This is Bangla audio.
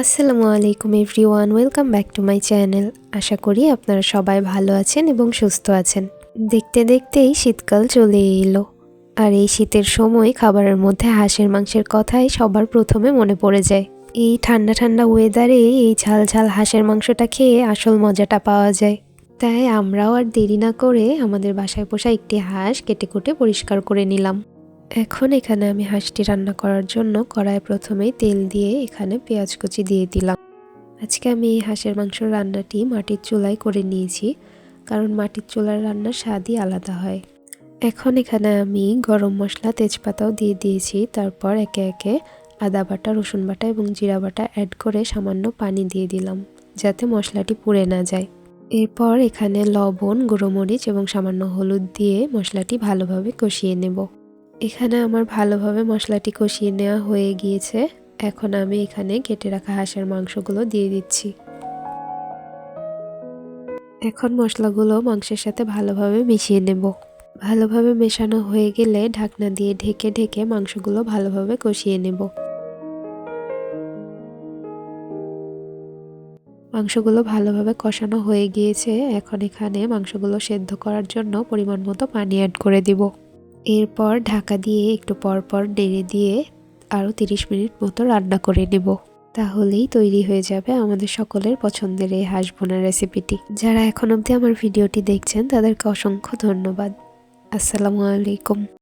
আসসালামু আলাইকুম everyone, welcome back to my channel. আশা করি আপনারা সবাই ভালো আছেন এবং সুস্থ আছেন। দেখতে দেখতেই শীতকাল চলে এলো। আর এই শীতের সময় খাবারের মধ্যে হাঁসের মাংসের কথাই সবার প্রথমে মনে পড়ে যায়। এই ঠান্ডা ঠান্ডা ওয়েদারে এই ঝাল ঝাল হাঁসের মাংসটা খেয়ে আসল মজাটা পাওয়া যায়। তাই আমরাও আর দেরি না করে আমাদের বাসায় পোষা একটি হাঁস কেটে কুটে পরিষ্কার করে নিলাম। এখন এখানে আমি হাঁসটি রান্না করার জন্য কড়াই প্রথমেই তেল দিয়ে এখানে পেঁয়াজ কুচি দিয়ে দিলাম। আজকে আমি এই হাঁসের মাংস রান্নাটি মাটির চুলায় করে নিয়েছি, কারণ মাটির চুলার রান্নার স্বাদই আলাদা হয়। এখন এখানে আমি গরম মশলা, তেজপাতাও দিয়ে দিয়েছি, তারপর একে একে আদা বাটা, রসুন বাটা এবং জিরা বাটা অ্যাড করে সামান্য পানি দিয়ে দিলাম, যাতে মশলাটি পুড়ে না যায়। এরপর এখানে লবণ গুঁড়োমরিচ এবং সামান্য হলুদ দিয়ে মশলাটি ভালোভাবে কষিয়ে নেব। এখানে আমার ভালোভাবে মশলাটি কষিয়ে নেওয়া হয়ে গিয়েছে। এখন আমি এখানে কেটে রাখা হাঁসের মাংসগুলো দিয়ে দিচ্ছি। এখন মশলাগুলো মাংসের সাথে ভালোভাবে মিশিয়ে নেব। ভালোভাবে মেশানো হয়ে গেলে ঢাকনা দিয়ে ঢেকে ঢেকে মাংসগুলো ভালোভাবে কষিয়ে নেব। মাংসগুলো ভালোভাবে কষানো হয়ে গিয়েছে। এখন এখানে মাংসগুলো সেদ্ধ করার জন্য পরিমাণ মতো পানি অ্যাড করে দিব। এরপর ঢাকা দিয়ে একটু পরপর পর নেড়ে দিয়ে আরও তিরিশ মিনিট মতো রান্না করে নেব। তাহলেই তৈরি হয়ে যাবে আমাদের সকলের পছন্দের এই হাঁস বোনা রেসিপিটি। যারা এখন অবধি আমার ভিডিওটি দেখছেন, তাদেরকে অসংখ্য ধন্যবাদ। আসসালামু আলাইকুম।